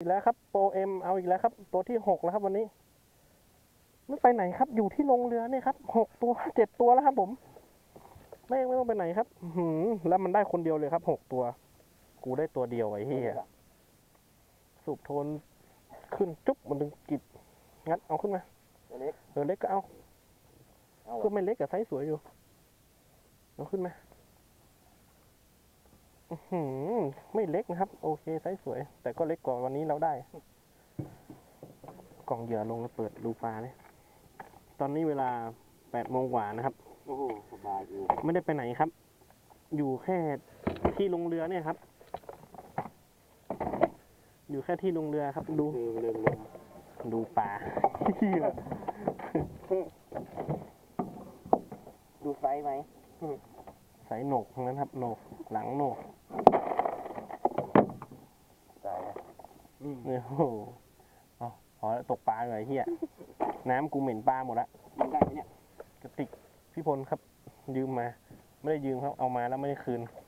อีกแล้วครับโปรเอ็มเอาอีกแล้วครับ ตัวที่หกแล้วครับ วันนี้ไม่ไปไหนครับ อยู่ที่ลงเรือเนี่ยครับหกตัวเจ็ดตัวแล้วครับ ผมไม่ไม่ต้องไปไหนครับอื้อหือแล้วมันได้คนเดียวเลยครับหกตัว กูได้ตัวเดียวไอ้เหี้ยสูบโทนขึ้นจุ๊บมันดึงกิบงัดเอาขึ้นมาเล็กเออเล็กก็เอาเอาก็ไม่เล็กกับไซส์สวยอยู่เอาขึ้นมาอื้อหือ ไม่เล็กนะครับ โอเคไซส์สวย แต่ก็เล็กกว่าวันนี้เราได้ กล่องเหยื่อลงแล้วเปิดรูปลาเลย ตอนนี้เวลาแปดโมงกว่านะครับ โอ้โหสบายอยู่ไม่ได้ไปไหนครับ อยู่แค่ที่ลงเรือเนี่ยครับ อยู่แค่ที่ลงเรือครับ ดูคือเรืองลมดูปลาเหี้ยดูไซส์ไหม ใส่โหนกทั้งนั้นครับโหนกหลังโหนกใส่อืมเนี่ยโอ้โหเอาพอแล้วตกปลาเลยเฮียน้ำกูเหม็นปลาหมดละยิงได้ไหมเนี่ยกระติกพี่พลครับยืมมา ไม่ได้ยืมครับเอามาแล้วไม่ได้คืนอ